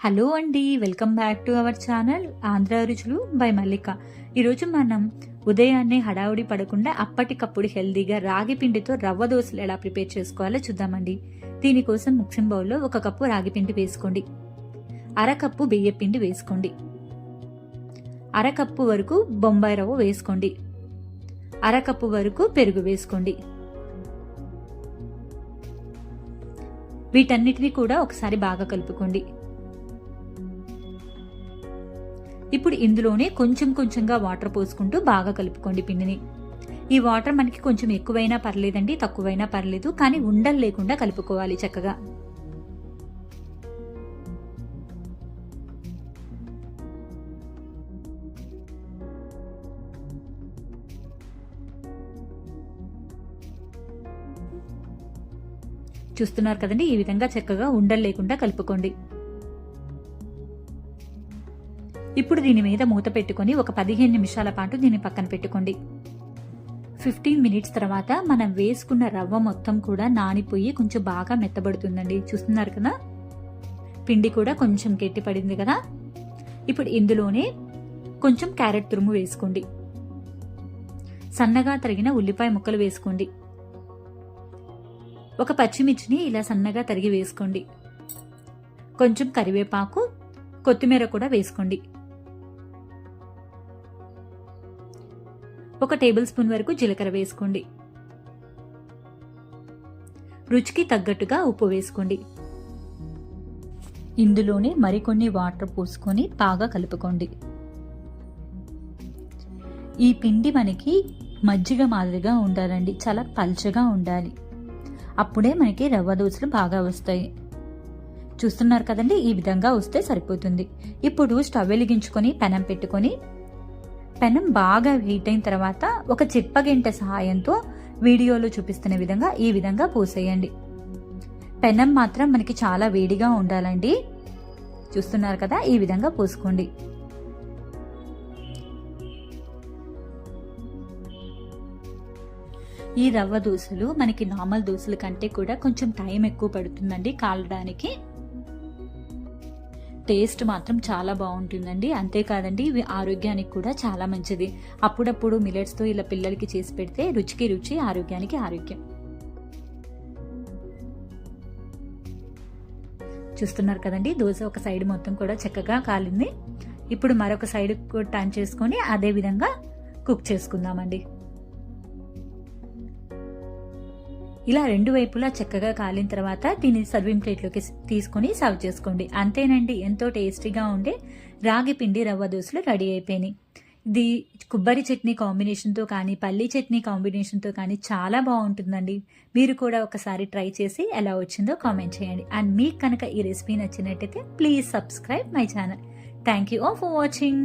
Hello అండి welcome back to our channel Andhra Ruchulu by Mallika. ఈరోజు మనం ఉదయాన్నే హడావుడి పడకుండా అప్పటికప్పుడు హెల్దీగా రాగి పిండితో రవ్వ దోశలు ఎలా ప్రిపేర్ చేసుకోవాలో చూద్దామండి. దీనికోసం మిక్సింగ్ బౌల్లో ఒక కప్పు రాగి పిండి వేసుకోండి. అరకప్పు బియ్య పిండి వేసుకోండి. అరకప్పు వరకు బొంబాయి రవ్వ వేసుకోండి. అరకప్పు వరకు పెరుగు వేసుకోండి. వీటన్నిటిని కూడా ఒకసారి బాగా కలుపుకోండి. ఇప్పుడు ఇందులోనే కొంచెం కొంచెంగా వాటర్ పోసుకుంటూ బాగా కలుపుకోండి పిండిని. ఈ వాటర్ మనకి కొంచెం ఎక్కువైనా పర్లేదండి తక్కువైనా పర్లేదు కానీ ఉండలు లేకుండా కలుపుకోవాలి చక్కగా. చూస్తున్నారు కదండి ఈ విధంగా చక్కగా ఉండలు లేకుండా కలుపుకోండి. ఇప్పుడు దీని మీద మూత పెట్టుకొని ఒక పదిహేను నిమిషాల పాటు దీన్ని పక్కన పెట్టుకోండి. ఫిఫ్టీన్ మినిట్స్ తర్వాత మనం వేసుకున్న రవ్వ మొత్తం కూడా నానిపోయి కొంచెం బాగా మెత్తబడుతుందండి. చూస్తున్నారు కదా? పిండి కూడా కొంచెం గట్టి పడింది కదా? ఇప్పుడు ఇందులోనే కొంచెం క్యారెట్ తురుము వేసుకోండి. సన్నగా తరిగిన ఉల్లిపాయ ముక్కలు వేసుకోండి. ఒక పచ్చిమిర్చిని ఇలా సన్నగా తరిగి వేసుకోండి. కొంచెం కరివేపాకు కొత్తిమీర కూడా వేసుకోండి. ఒక టేబుల్ స్పూన్ వరకు జీలకర్ర వేసుకోండి. రుచికి తగ్గట్టుగా ఉప్పు వేసుకోండి. ఇందులోనే మరికొన్ని వాటర్ పోసుకొని బాగా కలుపుకోండి. ఈ పిండి మనకి మజ్జిగ మాదిరిగా ఉండాలండి. చాలా పల్చగా ఉండాలి. అప్పుడే మనకి రవ్వ దోశలు బాగా వస్తాయి. చూస్తున్నారు కదండి? ఈ విధంగా వస్తే సరిపోతుంది. ఇప్పుడు స్టవ్ వెలిగించుకొని పెనం పెట్టుకొని పెనం బాగా హీట్ అయిన తర్వాత ఒక చిప్పగింట సహాయంతో వీడియోలో చూపిస్తున్న విధంగా ఈ విధంగా పూసేయండి. పెనం మాత్రం మనకి చాలా వేడిగా ఉండాలండి. చూస్తున్నారు కదా ఈ విధంగా పూసుకోండి. ఈ రవ్వ దోశలు మనకి నార్మల్ దోశల కంటే కూడా కొంచెం టైం ఎక్కువ పడుతుందండి కాలడానికి. టేస్ట్ మాత్రం చాలా బాగుంటుందండి. అంతేకాదండి ఇవి ఆరోగ్యానికి కూడా చాలా మంచిది. అప్పుడప్పుడు మిలెట్స్తో ఇలా పిల్లలకి చేసి పెడితే రుచికి రుచి ఆరోగ్యానికి ఆరోగ్యం. చూస్తున్నారు కదండి దోశ ఒక సైడ్ మొత్తం కూడా చక్కగా కాలింది. ఇప్పుడు మరొక సైడ్ టర్న్ చేసుకొని అదే విధంగా కుక్ చేసుకుందామండి. ఇలా రెండు వైపులా చక్కగా కాలిన తర్వాత దీన్ని సర్వింగ్ ప్లేట్లోకి తీసుకొని సర్వ్ చేసుకోండి. అంతేనండి ఎంతో టేస్టీగా ఉండే రాగి పిండి రవ్వ దోశలు రెడీ అయిపోయినాయి. ఇది కొబ్బరి చట్నీ కాంబినేషన్తో కానీ పల్లీ చట్నీ కాంబినేషన్తో కానీ చాలా బాగుంటుందండి. మీరు కూడా ఒకసారి ట్రై చేసి ఎలా వచ్చిందో కామెంట్ చేయండి. అండ్ మీకు కనుక ఈ రెసిపీ నచ్చినట్టయితే please subscribe my channel thank you all for watching